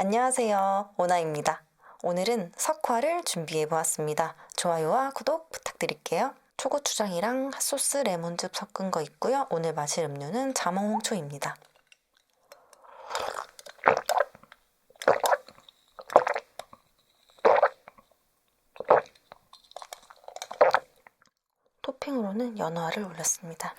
안녕하세요. 오나입니다. 오늘은 석화를 준비해 보았습니다. 좋아요와 구독 부탁드릴게요. 초고추장이랑 핫소스 레몬즙 섞은 거 있고요. 오늘 마실 음료는 자몽홍초입니다. 토핑으로는 연어알을 올렸습니다.